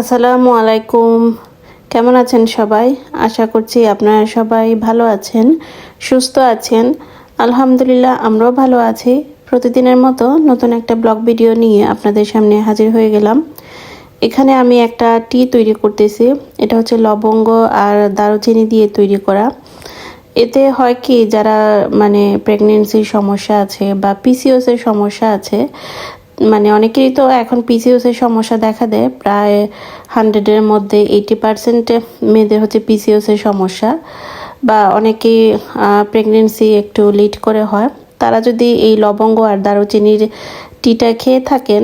আসসালামু আলাইকুম। কেমন আছেন সবাই? আশা করছি আপনারা সবাই ভালো আছেন, সুস্থ আছেন। আলহামদুলিল্লাহ, আমরাও ভালো আছি। প্রতিদিনের মতো নতুন একটা ব্লগ ভিডিও নিয়ে আপনাদের সামনে হাজির হয়ে গেলাম। এখানে আমি একটা টি তৈরি করতেছি। এটা হচ্ছে লবঙ্গ আর দারুচিনি দিয়ে তৈরি করা। এতে হয় কি, যারা মানে প্রেগনেন্সির সমস্যা আছে বা পিসিওসের সমস্যা আছে মানে অনেকেরই তো এখন পিসিওসের সমস্যা দেখা দেয়। প্রায় হান্ড্রেডের মধ্যে এইটি পার্সেন্ট মেয়েদের হচ্ছে পিসিওসের সমস্যা। বা অনেকেই প্রেগনেন্সি একটু লিড করে হয়। তারা যদি এই লবঙ্গ আর দারুচিনির টিটা খেয়ে থাকেন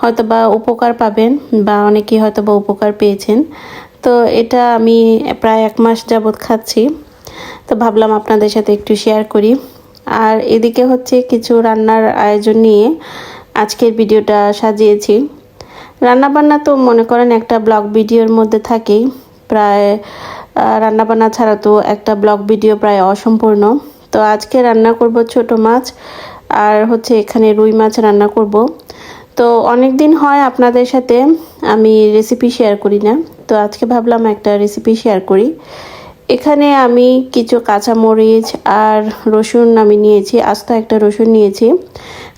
হয়তো বা উপকার পাবেন বা অনেকেই হয়তো বা উপকার পেয়েছেন। তো এটা আমি প্রায় এক মাস যাবৎ খাচ্ছি। তো ভাবলাম আপনাদের সাথে একটু শেয়ার করি। আর এদিকে হচ্ছে কিছু রান্নার আয়োজন নিয়ে আজকের ভিডিওটা সাজিয়েছি। রান্নাবান্না তো মনে করেন একটা ব্লগ ভিডিওর মধ্যে থাকেই। প্রায় রান্নাবান্না ছাড়া তো একটা ব্লগ ভিডিও প্রায় অসম্পূর্ণ। তো আজকে রান্না করব ছোট মাছ আর হচ্ছে এখানে রুই মাছ রান্না করব। তো অনেক দিন হয় আপনাদের সাথে আমি রেসিপি শেয়ার করি না। তো আজকে ভাবলাম একটা রেসিপি শেয়ার করি। এখানে আমি কিছু কাঁচামরিচ আর রসুন আমি নিয়েছি, আস্ত একটা রসুন নিয়েছি।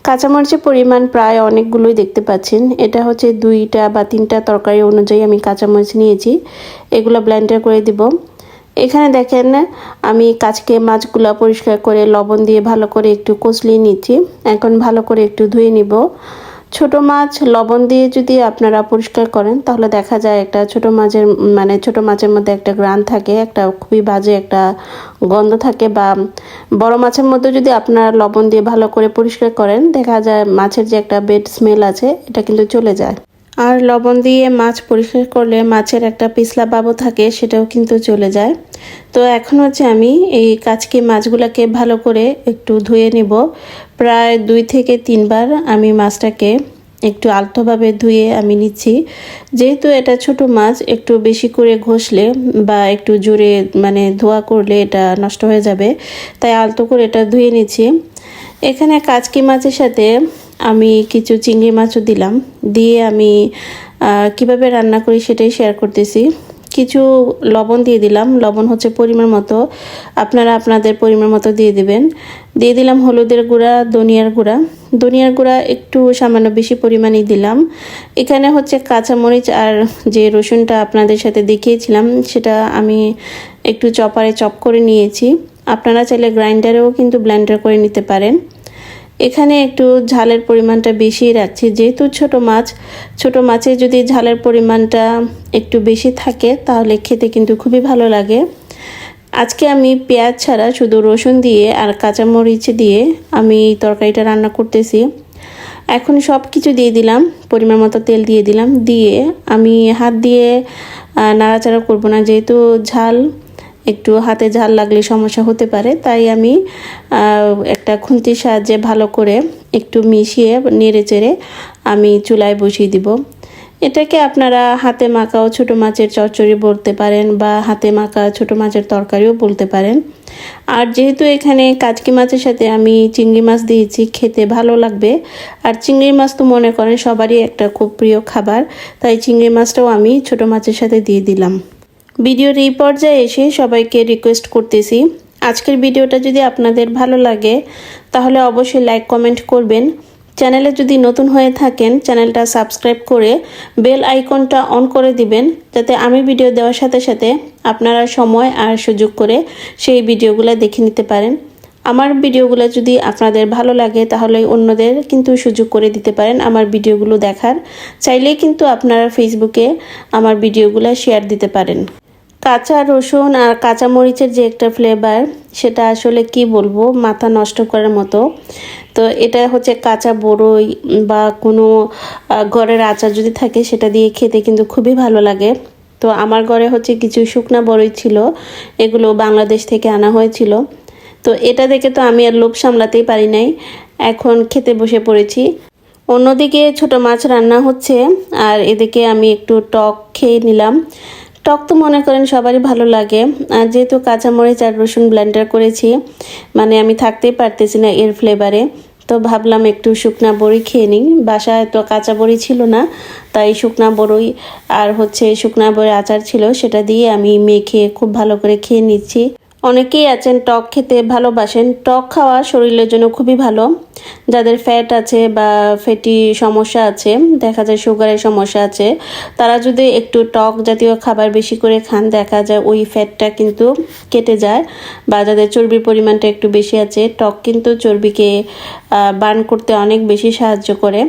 কাঁচামরিচের পরিমাণ প্রায় অনেকগুলোই দেখতে পাচ্ছেন। এটা হচ্ছে দুইটা বা তিনটা তরকারি অনুযায়ী আমি কাঁচামরিচ নিয়েছি। এগুলো ব্লেন্ডার করে দিব। এখানে দেখেন, আমি কাচকে মাছগুলো পরিষ্কার করে লবণ দিয়ে ভালো করে একটু কচলিয়ে নিচ্ছি। এখন ভালো করে একটু ধুয়ে নিব। ছোট মাছ লবণ দিয়ে যদি আপনারা পরিষ্কার করেন, তাহলে দেখা যায় একটা ছোট মাছের মানে ছোট মাছের মধ্যে একটা গ্রান থাকে, একটা খুবই বাজে একটা গন্ধ থাকে বা বড় মাছের মধ্যে যদি আপনারা লবণ দিয়ে ভালো করে পরিষ্কার করেন, দেখা যায় মাছের যে একটা বেড স্মেল আছে, এটা কিন্তু চলে যায়। আর লবণ দিয়ে মাছ পরিষ্কার করলে মাছের একটা পিছলা বাবু থাকে, সেটাও কিন্তু চলে যায়। তো এখন হচ্ছে আমি এই কাচকি মাছগুলোকে ভালো করে একটু ধুয়ে নিব। প্রায় দুই থেকে তিনবার আমি মাছটাকে একটু আলতোভাবে ধুয়ে আমি নিচ্ছি। যেহেতু এটা ছোট মাছ, একটু বেশি করে ঘষলে বা একটু জোরে মানে ধোয়া করলে এটা নষ্ট হয়ে যাবে। তাই আলতো করে এটা ধুয়ে নিচ্ছি। এখানে কাচকি মাছের সাথে আমি কিছু চিংড়ি মাছও দিলাম। দিয়ে আমি কীভাবে রান্না করি সেটাই শেয়ার করতেছি। কিছু লবণ দিয়ে দিলাম। লবণ হচ্ছে পরিমাণ মতো। আপনারা আপনাদের পরিমাণ মতো দিয়ে দিবেন। দিয়ে দিলাম হলুদের গুঁড়া, ধনিয়ার গুঁড়া। ধনিয়ার গুঁড়া একটু সামান্য বেশি পরিমাণেই দিলাম। এখানে হচ্ছে কাঁচামরিচ আর যে রসুনটা আপনাদের সাথে দেখিয়েছিলাম, সেটা আমি একটু চপারে চপ করে নিয়েছি। আপনারা চাইলে গ্রাইন্ডারেও কিন্তু ব্লেন্ডার করে নিতে পারেন। এখানে একটু ঝালের পরিমাণটা বেশি রাখছি। যেহেতু ছোট মাছ, ছোট মাছে যদি ঝালের পরিমাণটা একটু বেশি থাকে, তাহলে খেতে কিন্তু খুবই ভালো লাগে। আজকে আমি পেঁয়াজ ছাড়া শুধু রসুন দিয়ে আর কাঁচামরিচ দিয়ে আমি তরকারিটা রান্না করতেছি। এখন সব কিছু দিয়ে দিলাম, পরিমাণ মতো তেল দিয়ে দিলাম। দিয়ে আমি হাত দিয়ে নাড়াচাড়া করব না, যেহেতু ঝাল একটু হাতে ঝাল লাগলে সমস্যা হতে পারে, তাই আমি একটা খুন্তির সাহায্যে ভালো করে একটু মিশিয়ে নেড়ে চেড়ে আমি চুলায় বসিয়ে দিব। এটাকে আপনারা হাতে মাখাও ছোটো মাছের চচ্চড়ি বলতে পারেন বা হাতে মাখা ছোটো মাছের তরকারিও বলতে পারেন। আর যেহেতু এখানে কাজকি মাছের সাথে আমি চিংড়ি মাছ দিয়েছি, খেতে ভালো লাগবে। আর চিংড়ি মাছ তো মনে করেন সবারই একটা খুব প্রিয় খাবার, তাই চিংড়ি মাছটাও আমি ছোটো মাছের সাথে দিয়ে দিলাম। ভিডিওর এই পর্যায়ে এসে সবাইকে রিকোয়েস্ট করতেছি। আজকের ভিডিওটা যদি আপনাদের ভালো লাগে, তাহলে অবশ্যই লাইক কমেন্ট করবেন। চ্যানেলে যদি নতুন হয়ে থাকেন, চ্যানেলটা সাবস্ক্রাইব করে বেল আইকনটা অন করে দিবেন, যাতে আমি ভিডিও দেওয়ার সাথে সাথে আপনারা সময় আর সুযোগ করে সেই ভিডিওগুলো দেখে নিতে পারেন। আমার ভিডিওগুলো যদি আপনাদের ভালো লাগে, তাহলে অন্যদের কিন্তু সুযোগ করে দিতে পারেন আমার ভিডিওগুলো দেখার। চাইলেই কিন্তু আপনারা ফেসবুকে আমার ভিডিওগুলো শেয়ার দিতে পারেন। কাঁচা রসুন আর কাঁচা মরিচের যে একটা ফ্লেভার সেটা আসলে কি বলব, মাথা নষ্ট করার মতো। তো এটা হচ্ছে কাঁচা বড়ই বা কোনো ঘরের আচার যদি থাকে, সেটা দিয়ে খেতে কিন্তু খুবই ভালো লাগে। তো আমার ঘরে হচ্ছে কিছু শুকনা বড়ই ছিল, এগুলো বাংলাদেশ থেকে আনা হয়েছিল। তো এটা দেখে তো আমি আর লোভ সামলাতেই পারি নাই। এখন খেতে বসে পড়েছি। অন্যদিকে ছোট মাছ রান্না হচ্ছে, আর এদিকে আমি একটু টক খেয়ে নিলাম। টক তো মনে করেন সবারই ভালো লাগে। আর যেহেতু কাঁচামরিচ আর রসুন ব্লেন্ডার করেছি মানে আমি থাকতেই পারতেছি না এর ফ্লেভারে তো ভাবলাম একটু শুকনা বড়ি খেয়ে নিই। বাসায় তো কাঁচা বড়ি ছিল না, তাই শুকনা বড়ই আর হচ্ছে শুকনা বড়ি আচার ছিল, সেটা দিয়ে আমি মেখে খুব ভালো করে খেয়ে নিচ্ছি। অনেকেই আছেন টক খেতে ভালোবাসেন। টক খাওয়া শরীরের জন্য খুবই ভালো। যাদের ফ্যাট আছে বা ফ্যাটি সমস্যা আছে, দেখা যায় সুগারের সমস্যা আছে, তারা যদি একটু টক জাতীয় খাবার বেশি করে খান, দেখা যায় ওই ফ্যাটটা কিন্তু কেটে যায়। বা যাদের চর্বির পরিমাণটা একটু বেশি আছে, টক কিন্তু চর্বিকে বার্ন করতে অনেক বেশি সাহায্য করে।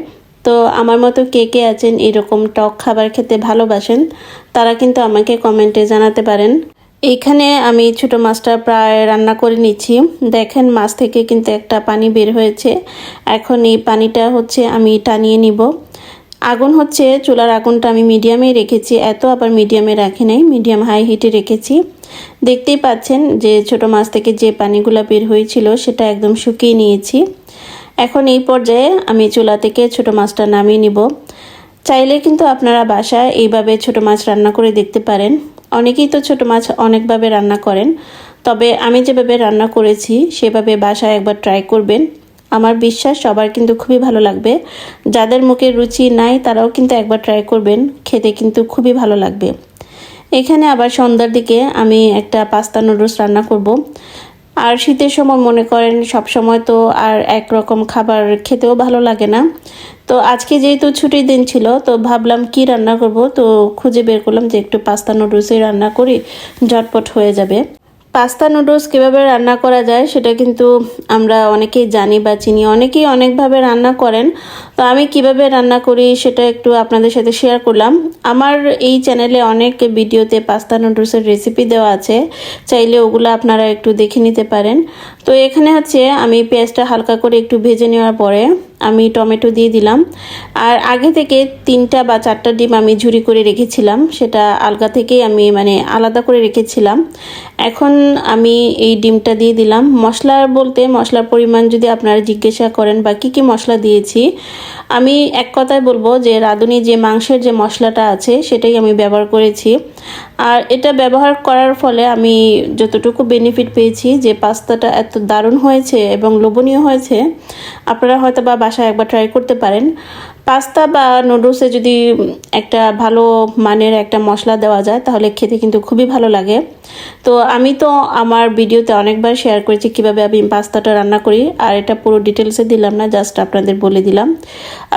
তো আমার মতো কে কে আছেন এরকম টক খাবার খেতে ভালোবাসেন, তারা কিন্তু আমাকে কমেন্টে জানাতে পারেন। এইখানে আমি ছোট মাছটা প্রায় রান্না করে নিচ্ছি। দেখেন মাছ থেকে কিন্তু একটা পানি বের হয়েছে। এখন এই পানিটা হচ্ছে আমি টানিয়ে নিব। আগুন হচ্ছে, চুলার আগুনটা আমি মিডিয়ামে রেখেছি। এত আবার মিডিয়ামে রাখি নাই, মিডিয়াম হাই হিটে রেখেছি। দেখতেই পাচ্ছেন যে ছোট মাছ থেকে যে পানিগুলো বের হয়েছিল, সেটা একদম শুকিয়ে নিয়েছি। এখন এই পর্যায়ে আমি চুলা থেকে ছোট মাছটা নামিয়ে নিব। চাইলে কিন্তু আপনারা বাসায় এইভাবে ছোট মাছ রান্না করে দেখতে পারেন। অনেকেই তো ছোট মাছ অনেকভাবে রান্না করেন, তবে আমি যেভাবে রান্না করেছি, সেভাবে বাসায় একবার ট্রাই করবেন। আমার বিশ্বাস সবার কিন্তু খুবই ভালো লাগবে। যাদের মুখে রুচি নাই, তারাও কিন্তু একবার ট্রাই করবেন, খেতে কিন্তু খুবই ভালো লাগবে। এখানে আবার সন্ধ্যার দিকে আমি একটা পাস্তা নুডলস রান্না করব। আর শীতের সময় মনে করেন সব সময় তো আর একরকম খাবার খেতেও ভালো লাগে না। তো আজকে যেহেতু ছুটির দিন ছিল, তো ভাবলাম কি রান্না করব? তো খুঁজে বের করলাম যে একটু পাস্তা নুডলসই রান্না করি, ঝটপট হয়ে যাবে। পাস্তা নুডলস কীভাবে রান্না করা যায় সেটা কিন্তু আমরা অনেকেই জানি বা চিনি, অনেকেই অনেকভাবে রান্না করেন। তো আমি কীভাবে রান্না করি সেটা একটু আপনাদের সাথে শেয়ার করলাম। আমার এই চ্যানেলে অনেক ভিডিওতে পাস্তা নুডলসের রেসিপি দেওয়া আছে, চাইলে ওগুলো আপনারা একটু দেখে নিতে পারেন। তো এখানে হচ্ছে আমি পেঁয়াজটা হালকা করে একটু ভেজে নেওয়ার পরে আমি টমেটো দিয়ে দিলাম। আর আগে থেকে তিনটা বা চারটা ডিম আমি ঝুরি করে রেখেছিলাম, সেটা আলগা থেকেই আমি মানে আলাদা করে রেখেছিলাম। এখন আমি এই ডিমটা দিয়ে দিলাম। মশলা বলতে মশলার পরিমাণ যদি আপনারা জিজ্ঞাসা করেন বা কী কী মশলা দিয়েছি আমি এক কথায় বলব যে রাঁধুনি যে মাংসের যে মশলাটা আছে, সেটাই আমি ব্যবহার করেছি। আর এটা ব্যবহার করার ফলে আমি যতটুকু বেনিফিট পেয়েছি যে পাস্তাটা এত দারুণ হয়েছে এবং লোভনীয় হয়েছে, আপনারা হয়তো বা বাসায় একবার ট্রাই করতে পারেন। পাস্তা বা নুডলসে যদি একটা ভালো মানের একটা মশলা দেওয়া যায়, তাহলে খেতে কিন্তু খুবই ভালো লাগে। তো আমি তো আমার ভিডিওতে অনেকবার শেয়ার করেছি কীভাবে আমি পাস্তাটা রান্না করি, আর এটা পুরো ডিটেলসে দিলাম না জাস্ট আপনাদের বলে দিলাম।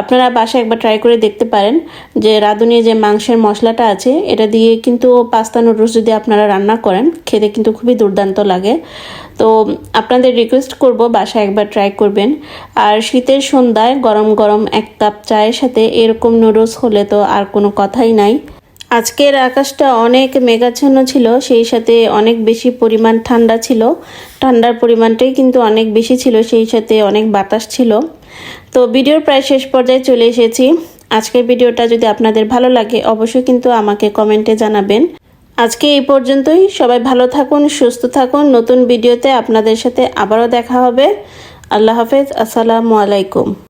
আপনারা বাসায় একবার ট্রাই করে দেখতে পারেন যে রাঁধুনি যে মাংসের মশলাটা আছে, এটা দিয়ে কিন্তু পাস্তা নুডলস যদি আপনারা রান্না করেন, খেতে কিন্তু খুবই দুর্দান্ত লাগে। তো আপনাদের রিকোয়েস্ট করব বাসায় একবার ট্রাই করবেন। আর শীতের সন্ধ্যায় গরম গরম এক কাপ চায়ের সাথে এরকম নুডলস হলে তো আর কোনো কথাই নাই। আজকের আকাশটা অনেক মেঘাচ্ছন্ন ছিল, সেই সাথে অনেক বেশি পরিমাণ ঠান্ডা ছিল। ঠান্ডার পরিমাণটাই কিন্তু অনেক বেশি ছিল, সেই সাথে অনেক বাতাস ছিল। তো ভিডিওর প্রায় শেষ পর্যায়ে চলে এসেছি। আজকের ভিডিওটা যদি আপনাদের ভালো লাগে, অবশ্যই কিন্তু আমাকে কমেন্টে জানাবেন। আজকে এই পর্যন্তই। সবাই ভালো থাকুন, সুস্থ থাকুন। নতুন ভিডিওতে আপনাদের সাথে আবারও দেখা হবে। আল্লাহ হাফেজ। আসসালামু আলাইকুম।